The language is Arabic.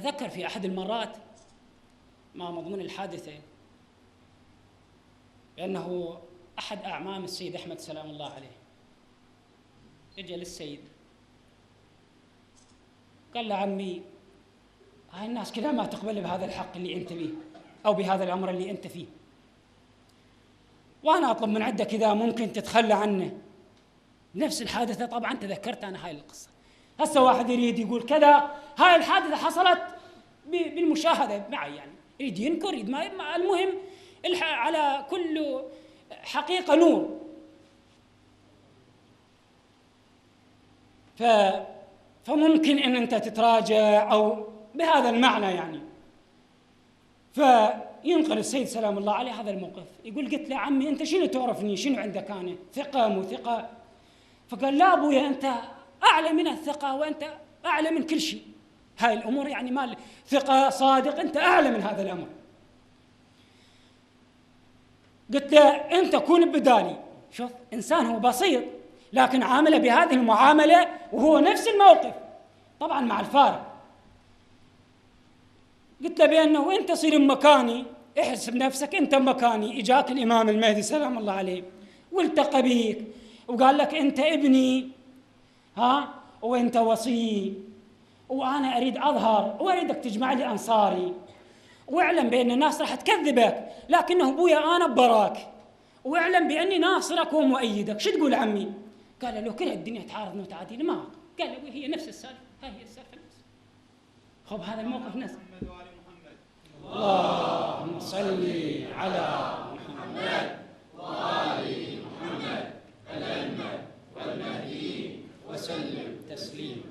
تذكر في أحد المرات ما مضمون الحادثة بأنه أحد أعمام السيد أحمد سلام الله عليه اجى للسيد. قال له عمي هاي الناس كذا ما تقبل بهذا الحق اللي أنت فيه أو بهذا الأمر اللي أنت فيه. وأنا أطلب من عندك إذا ممكن تتخلى عنه. نفس الحادثة طبعا تذكرت أنا هاي القصة. هسه واحد يريد يقول كذا هاي الحادثة حصلت بالمشاهدة معي يعني. يريد ينكر يريد ما المهم على كل حقيقة نور. ف فممكن إن أنت تتراجع أو بهذا المعنى يعني. فينقل السيد سلام الله عليه هذا الموقف. يقول قلت له عمي أنت شنو تعرفني؟ شنو عندك أنا؟ ثقة مو ثقة؟ فقال لا أبويا أنت أعلى من الثقة وأنت أعلى من كل شيء. هاي الأمور يعني ما ثقة صادق أنت أعلى من هذا الأمر. قلت له أنت كون بدالي. شوف إنسان هو بسيط لكن عامله بهذه المعاملة وهو نفس الموقف طبعا مع الفارق. قلت له بأنه انت صير مكاني؟ احسب نفسك أنت مكاني. إجاك الإمام المهدي سلام الله عليه. والتقى بيك وقال لك أنت ابني. ها؟ وأنت وصي. وأنا أريد أظهر وأريدك تجمع لي أنصاري. واعلم بأن الناس راح تكذبك لكنه ابويا أنا براك واعلم بأني ناصرك ومؤيدك شو تقول عمي؟ قال له كل الدنيا تعارض وتعادل ما قال له هي نفس السالفة هاي هي السالفة نفس. خب هذا الموقف نفس. اللهم صل على محمد وآل محمد الأئمة والمهديين وسلم تسليما.